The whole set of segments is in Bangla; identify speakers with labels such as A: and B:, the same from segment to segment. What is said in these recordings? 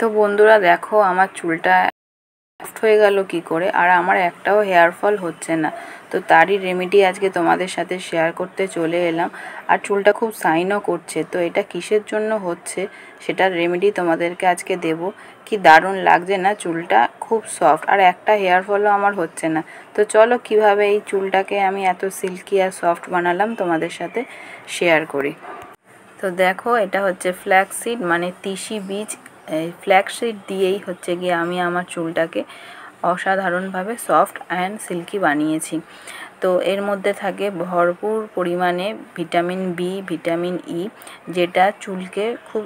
A: তো বন্ধুরা দেখো, আমার চুলটা সফট হয়ে গেল কি করে? আর আমার একটাও হেয়ার ফল হচ্ছে না। তো তারই রেমেডি আজকে তোমাদের সাথে শেয়ার করতে চলে এলাম। আর চুলটা খুব সাইনও করছে, তো এটা কিসের জন্য হচ্ছে সেটার রেমেডি তোমাদেরকে আজকে দেব। কি দারুণ লাগছে না? চুলটা খুব সফট আর একটা হেয়ার ফলও আমার হচ্ছে না। তো চলো কীভাবে এই চুলটাকে আমি এত সিল্কি আর সফট বানালাম তোমাদের সাথে শেয়ার করি। তো দেখো, এটা হচ্ছে ফ্ল্যাক্সিড মানে তিসি বীজ। ফ্ল্যাক্সিড দিয়েই হচ্ছে গিয়ে আমি আমার চুলটাকে অসাধারণভাবে সফট অ্যান্ড সিল্কি বানিয়েছি। তো এর মধ্যে থাকে ভরপুর পরিমাণে ভিটামিন বি ভিটামিন ই যেটা চুলকে খুব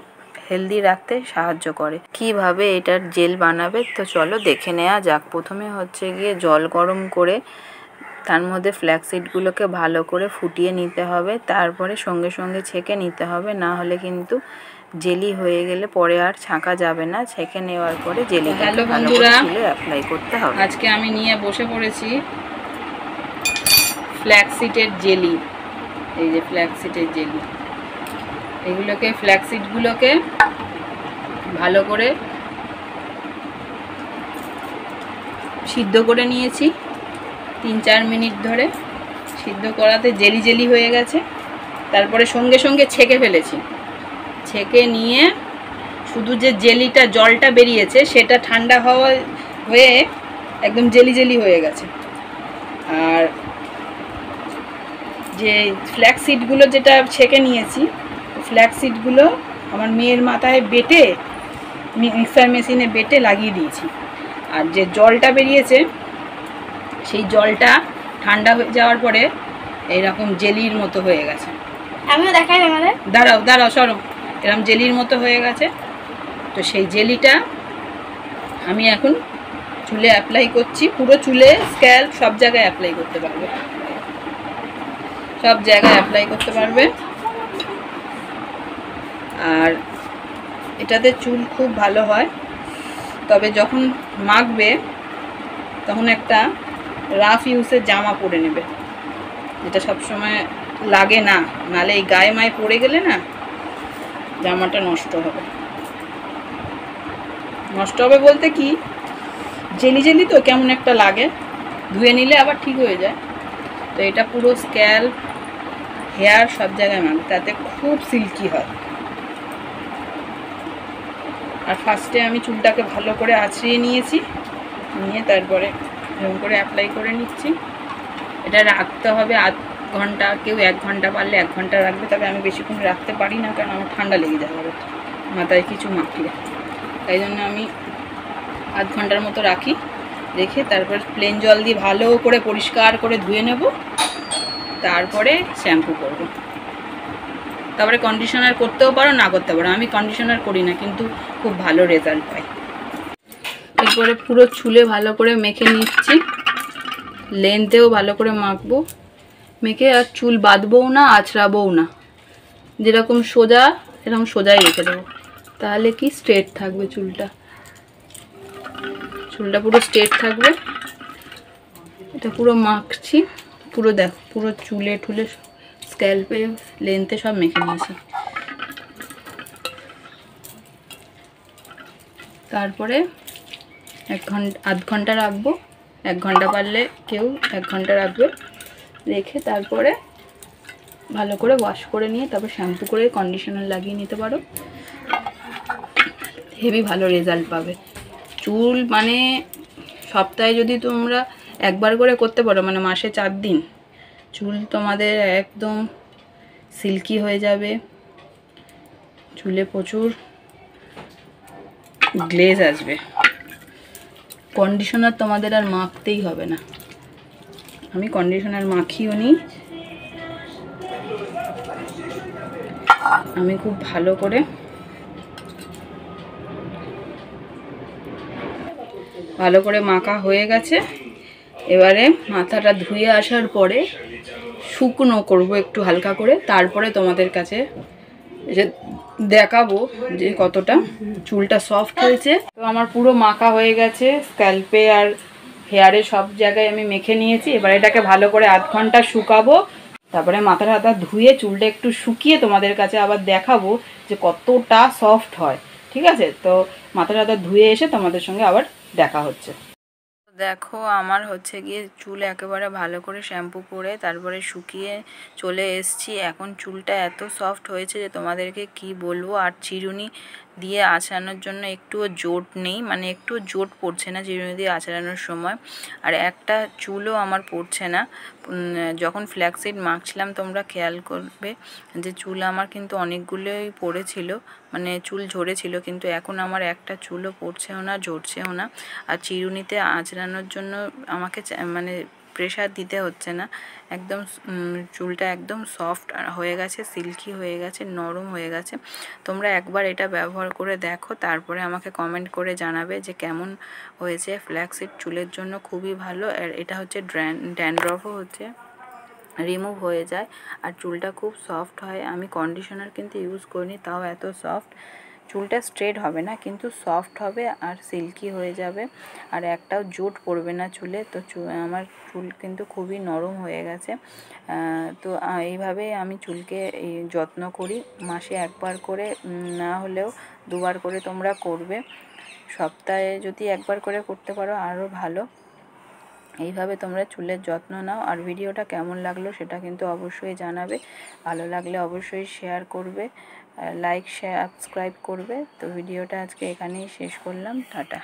A: হেলদি রাখতে সাহায্য করে। কীভাবে এটার জেল বানাবে? তো চলো দেখে নেওয়া যাক। প্রথমে হচ্ছে গিয়ে জল গরম করে তার মধ্যে ফ্ল্যাক্সিডগুলোকে ভালো করে ফুটিয়ে নিতে হবে। তারপরে সঙ্গে সঙ্গে ছেঁকে নিতে হবে। না হলে কিন্তু জেলি হয়ে গেলে পরে আর ছাঁকা যাবে না ছেঁকে নেওয়ার পরে জেলি
B: হ্যালো বন্ধুরা।
A: অ্যাপ্লাই করতে হবে।
B: আজকে আমি নিয়ে বসে পড়েছি ফ্ল্যাক্সিটের জেলি। এই যে ফ্ল্যাক্সিটের জেলি। এগুলোকে ফ্ল্যাক্সিটগুলোকে ভালো করে সিদ্ধ করে নিয়েছি। তিন চার মিনিট ধরে সিদ্ধ করাতে জেলি জেলি হয়ে গেছে। তারপরে সঙ্গে সঙ্গে ছেঁকে ফেলেছি। ছেঁকে নিয়ে শুধু যে জেলিটা জলটা বেরিয়েছে সেটা ঠান্ডা হওয়া হয়ে একদম জেলি জেলি হয়ে গেছে। আর যে ফ্ল্যাক্স সিডগুলো যেটা ছেঁকে নিয়েছি ফ্ল্যাক্স সিডগুলো আমার মেয়ের মাথায় বেটে মিক্সার মেশিনে বেটে লাগিয়ে দিয়েছি। আর যে জলটা বেরিয়েছে সেই জলটা ঠান্ডা হয়ে যাওয়ার পরে এইরকম জেলির মতো হয়ে গেছে।
C: আমিও দেখাই এখানে
B: দাঁড়াও দাঁড়াও সরো এরকম জেলির মতো হয়ে গেছে। তো সেই জেলিটা আমি এখন চুলে অ্যাপ্লাই করছি। পুরো চুলে স্ক্যাল্প সব জায়গায় অ্যাপ্লাই করতে পারবে। সব জায়গায় অ্যাপ্লাই করতে পারবে। আর এটাতে চুল খুব ভালো হয়। তবে যখন মাখবে, তখন একটা রাফ ইউসের জামা পরে নেবে। যেটা সবসময় লাগে না। নালে এই গায়ে মায়ে পড়ে গেলে না জামাটা নষ্ট হবে। নষ্ট হবে বলতে কি? জেলি জেলি তো কেমন একটা লাগে, ধুয়ে নিলে আবার ঠিক হয়ে যায়। তো এটা পুরো স্ক্যাল হেয়ার সব জায়গায় মাখবে, তাতে খুব সিল্কি হয়। আর ফার্স্টে আমি চুলটাকে ভালো করে আছড়িয়ে নিয়েছি, নিয়ে তারপরে এরকম করে অ্যাপ্লাই করে নিচ্ছি। এটা রাখতে হবে আধ ঘণ্টা, কেউ এক ঘণ্টা পারলে এক ঘণ্টা রাখবে, তবে আমি বেশিক্ষণ রাখতে পারি না, কারণ আমার ঠান্ডা লেগে যাবে মাথায় কিছু মাখলে। তাই জন্য আমি আধ ঘণ্টার মতো রাখি, রেখে তারপর প্লেন জল দিয়ে ভালো করে পরিষ্কার করে ধুয়ে নেব, তারপরে শ্যাম্পু করব। তারপরে কন্ডিশনার করতেও পারো, না করতে পারো, আমি কন্ডিশনার করি না, কিন্তু খুব ভালো রেজাল্ট পাই। এরপরে পুরো চুলে ভালো করে মেখে নিচ্ছি লেন্থেও ভালো করে মাখবো। মেখে আর চুল বাঁধবও না, আছড়াবও না। যেরকম সোজা, এরকম সোজাই রেখে দেবো। তাহলে কি স্ট্রেট থাকবে চুলটা। চুলটা পুরো স্ট্রেট থাকবে। এটা পুরো মাখছি। পুরো দেখ, পুরো চুলে টুলে স্ক্যাল্পে লেন্থে সব মেখে নিয়েছি। তারপরে এক ঘণ্টা, আধ ঘণ্টা রাখব। এক ঘণ্টা পারলে কেউ এক ঘণ্টা রাখবে। রেখে তারপরে ভালো করে ওয়াশ করে নিয়ে, তারপর শ্যাম্পু করে কন্ডিশনার লাগিয়ে নিতে পারো। হেভি ভালো রেজাল্ট পাবে। চুল মানে সপ্তাহে যদি তোমরা একবার করে করতে পারো মানে মাসে চার দিন, চুল তোমাদের একদম সিল্কি হয়ে যাবে। চুলে প্রচুর গ্লেজ আসবে। কন্ডিশনার তোমাদের আর মাখতেই হবে না। আমি কন্ডিশনার মাখিও নি। আমি খুব ভালো করে ভালো করে মাখা হয়ে গেছে। এবারে মাথাটা ধুয়ে আসার পরে শুকনো করব একটু হালকা করে। তারপরে তোমাদের কাছে যে দেখাবো যে কতটা চুলটা সফট হয়েছে। তো আমার পুরো মাখা হয়ে গেছে স্ক্যাল্পে আর হেয়ারে সব জায়গায় আমি মেখে নিয়েছি। এবার এটাকে ভালো করে আধ ঘণ্টা শুকাবো। তারপরে মাথাটা হাতা ধুয়ে চুলটা একটু শুকিয়ে তোমাদের কাছে আবার দেখাবো যে কতটা সফট হয়। ঠিক আছে? তো মাথা টাথা ধুয়ে এসে তোমাদের সঙ্গে আবার দেখা হচ্ছে।
A: দেখো, আমার হচ্ছে গিয়ে চুল একেবারে ভালো করে শ্যাম্পু করে তারপরে শুকিয়ে চলে এসছি। এখন চুলটা এত সফট হয়েছে যে তোমাদেরকে কি বলব? আর চিরুনি দিয়ে আঁচড়ানোর জন্য একটুও জোট নেই মানে একটু জোট পড়ছে না চিরুনি দিয়ে আঁচড়ানোর সময়। আর একটা চুলও আমার পড়ছে না। যখন ফ্ল্যাক্সিড মাখছিলাম, তোমরা খেয়াল করবে যে চুল আমার কিন্তু অনেকগুলোই পড়েছিল মানে চুল ঝরেছিল, কিন্তু এখন আমার একটা চুলও পড়ছেও না, ঝরছেও না। আর চিরুনিতে আঁচড়ানোর জন্য আমাকে মানে প্রেশার দিতে হচ্ছে না। একদম চুলটা একদম সফট হয়ে গেছে সিল্কি হয়ে গেছে, নরম হয়ে গেছে। তোমরা একবার এটা ব্যবহার করে দেখো, তারপরে আমাকে কমেন্ট করে জানাবে যে কেমন হয়েছে ফ্ল্যাক্সিড চুলের জন্য খুবই ভালো। আর এটা হচ্ছে ড্র্যান ড্যান্ড্রফও হচ্ছে রিমুভ হয়ে যায়। আর চুলটা খুব সফট হয়। আমি কন্ডিশনার কিন্তু ইউজ করিনি, তাও এত সফট চুলটা স্ট্রেট হবে না, কিন্তু সফট হবে আর সিল্কি হয়ে যাবে। আর একটাও জোট পড়বে না চুলে, তো আমার চুল কিন্তু খুবই নরম হয়ে গেছে। তো এইভাবে আমি চুলকে যত্ন করি। মাসে একবার করে না হলেও দুবার করে তোমরা করবে। সপ্তাহে যদি একবার করে করতে পারো আরও ভালো। এইভাবে তোমরা চুলের যত্ন নাও আর ভিডিওটা কেমন লাগল সেটা কিন্তু অবশ্যই জানাবে। ভালো লাগলে অবশ্যই শেয়ার করবে লাইক শেয়ার সাবস্ক্রাইব করবে। তো ভিডিওটা আজকে এখানেই শেষ করলাম। টাটা।